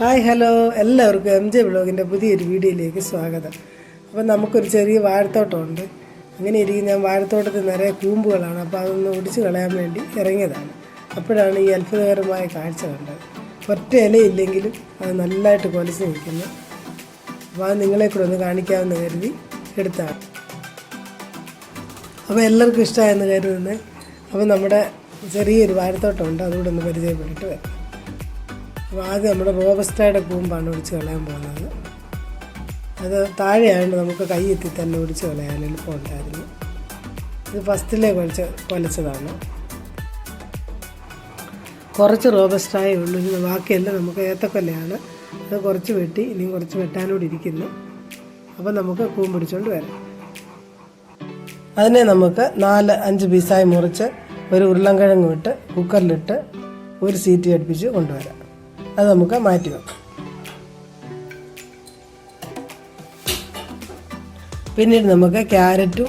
Hi hello. എല്ലാവർക്കും M J ബ്ലോഗിന്റെ പുതിയൊരു വീഡിയോയിലേക്ക് സ്വാഗതം. അപ്പോൾ നമുക്കൊരു ചെറിയ വാഴത്തോട്ടമുണ്ട്. അങ്ങനെ ഇരിക്കും ഞാൻ വാഴത്തോട്ടത്തിൽ നിറയെ കൂമ്പുകളാണ്. അപ്പോൾ അതൊന്ന് ഒടിച്ച് കളയാൻ വേണ്ടി ഇറങ്ങിയതാണ്. അപ്പോഴാണ് ഈ അത്ഭുതകരമായ കാഴ്ച കണ്ടത്. ഒറ്റ ഇലയില്ലെങ്കിലും അത് നല്ലതായിട്ട് കൊലച്ച് നിൽക്കുന്നു. അപ്പോൾ അത് നിങ്ങളെ കൂടെ ഒന്ന് കാണിക്കാമെന്ന് കരുതി എടുത്താണ്. അപ്പോൾ എല്ലാവർക്കും ഇഷ്ടമായെന്ന് കരുതുന്നത് അപ്പോൾ നമ്മുടെ ചെറിയൊരു വാഴത്തോട്ടമുണ്ട്. അതുകൂടെ ഒന്ന് പരിചയപ്പെട്ടിട്ട് വരാം. അപ്പോൾ ആദ്യം നമ്മുടെ റോബസ്റ്റയുടെ കൂമ്പാണ് ഒടിച്ച് കളയാൻ പോകുന്നത്. അത് താഴെയായതുകൊണ്ട് നമുക്ക് കൈ എത്തി തന്നെ ഒടിച്ച് കളയാൻ എളുപ്പമുണ്ടായിരുന്നു. ഇത് ഫസ്റ്റിലെ കുഴച്ച് കൊലച്ചതാണ് കുറച്ച് റോബസ്റ്റായേ ഉള്ളൂ. ഇനി ബാക്കിയെല്ലാം നമുക്ക് ഏത്തക്കൊല്ലയാണ് അത് കുറച്ച് വെട്ടി ഇനിയും കുറച്ച് വെട്ടാനോട് ഇരിക്കുന്നു. അപ്പോൾ നമുക്ക് കൂമ്പ് പിടിച്ചുകൊണ്ട് വരാം. അതിനെ നമുക്ക് നാല് അഞ്ച് പീസായി മുറിച്ച് ഒരു ഉരുളൻകിഴങ്ങ് ഇട്ട് കുക്കറിലിട്ട് ഒരു സീറ്റ് അടുപ്പിച്ച് കൊണ്ടുവരാം. അത് നമുക്ക് മാറ്റി വെക്കാം. പിന്നീട് നമുക്ക് ക്യാരറ്റും